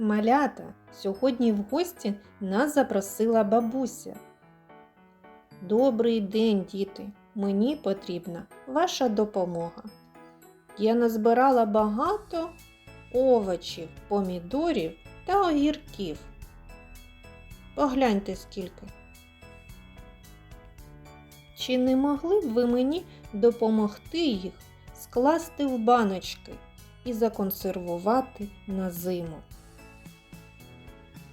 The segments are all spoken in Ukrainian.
Малята, сьогодні в гості нас запросила бабуся. Добрий день, діти! Мені потрібна ваша допомога. Я назбирала багато овочів, помідорів та огірків. Погляньте скільки. Чи не могли б ви мені допомогти їх скласти в баночки і законсервувати на зиму?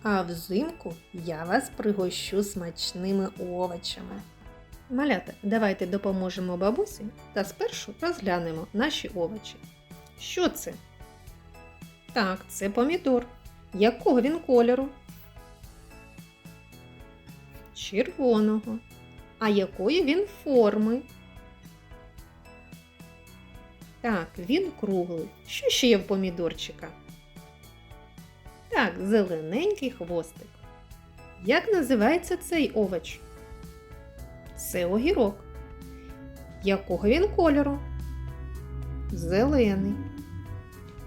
А взимку я вас пригощу смачними овочами. Малята, давайте допоможемо бабусі та спершу розглянемо наші овочі. Що це? Так, це помідор. Якого він кольору? Червоного. А якої він форми? Так, він круглий. Що ще є в помідорчика? Так, зелененький хвостик. Як називається цей овоч? Це огірок. Якого він кольору? Зелений.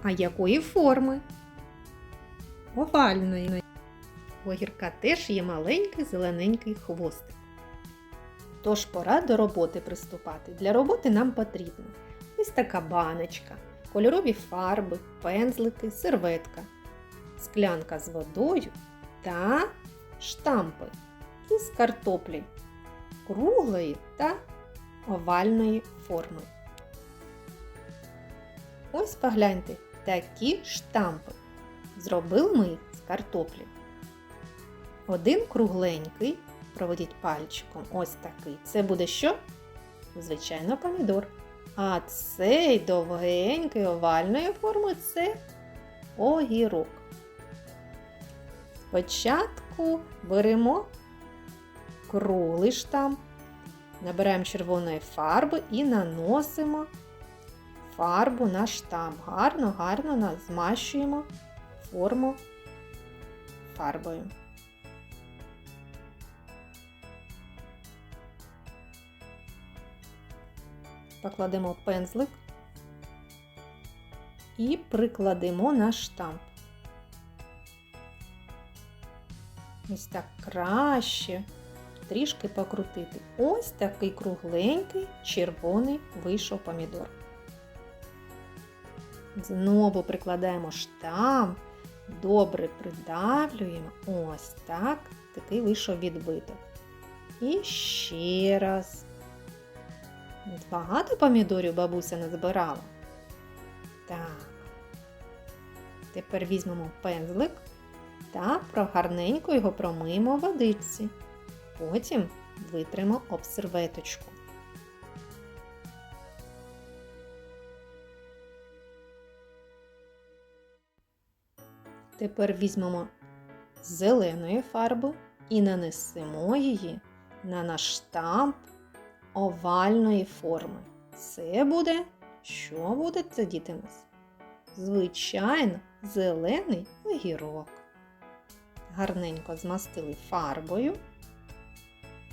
А якої форми? Овальної. У огірка теж є маленький зелененький хвостик. Тож пора до роботи приступати. Для роботи нам потрібно ось така баночка, кольорові фарби, пензлики, серветка, склянка з водою та штампи із картоплі круглої та овальної форми. Ось погляньте, такі штампи. Зробили ми з картоплі. Один кругленький, проведіть пальчиком, ось такий. Це буде що? Звичайно, помідор. А цей довгенький овальної форми це огірок. Спочатку беремо круглий штамп, набираємо червоної фарби і наносимо фарбу на штамп. Гарно, гарно змащуємо форму фарбою. Покладемо пензлик і прикладемо на штамп. Ось так краще трішки покрутити. Ось такий кругленький червоний вийшов помідор. Знову прикладаємо штамп, добре придавлюємо. Ось так, такий вийшов відбиток. І ще раз. Багато помідорів бабуся назбирала. Так. Тепер візьмемо пензлик та прогарненько його промиємо в водичці. Потім витримо об серветочку. Тепер візьмемо зеленої фарби і нанесемо її на наш штамп овальної форми. Це буде, що буде це, діти нас? Звичайно, зелений огірок. Гарненько змастили фарбою,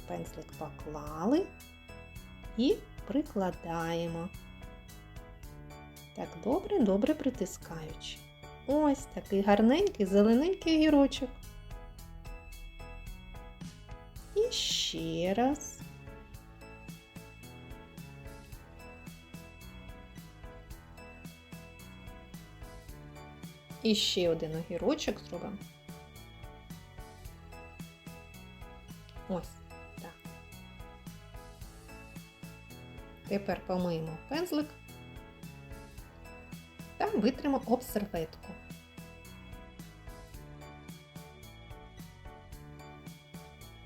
пензлик поклали і прикладаємо. Так добре-добре притискаючи. Ось такий гарненький зелененький огірочок. І ще раз. І ще один огірочок зробимо. Ось так. Тепер помиємо пензлик та витримо об серветку.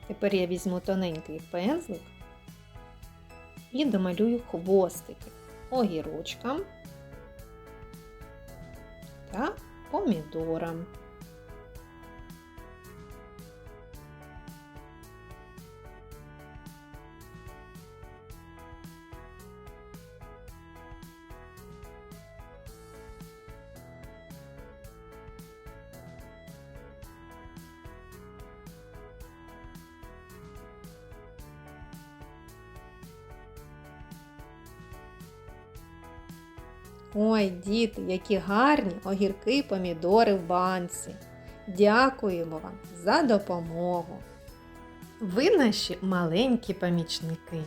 Тепер я візьму тоненький пензлик і домалюю хвостики огірочкам та помідорам. Ой, діти, які гарні огірки помідори в банці. Дякуємо вам за допомогу. Ви наші маленькі помічники.